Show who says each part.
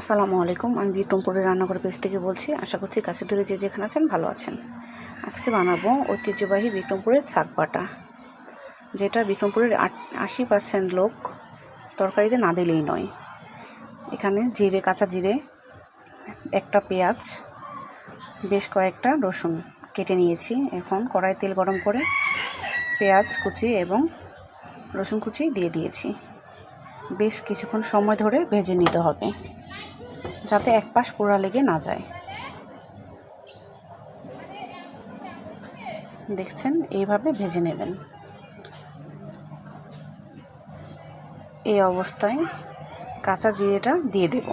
Speaker 1: আসসালামু আলাইকুম। আমি বিক্রমপুরের রান্নাঘর পেজ থেকে বলছি, আশা করছি কাছে দূরে যে যেখানে আছেন ভালো আছেন। আজকে বানাবো ঐতিহ্যবাহী বিক্রমপুরের শাক বাটা, যেটা বিক্রমপুরের আট- আশি পার্সেন্ট লোক তরকারিতে না দিলেই নয়। এখানে জিরে, কাঁচা জিরে, একটা পেঁয়াজ, বেশ কয়েকটা রসুন কেটে নিয়েছি। এখন কড়াই তেল গরম করে পেঁয়াজ কুচি এবং রসুন কুচি দিয়ে দিয়েছি। বেশ কিছুক্ষণ সময় ধরে ভেজে নিতে হবে। যাতে এক পাশ পোড়া লেগে না যায়। দেখছেন, এইভাবে ভেজে নেবেন। এই অবস্থায় কাঁচা জিরেটা দিয়ে দেব।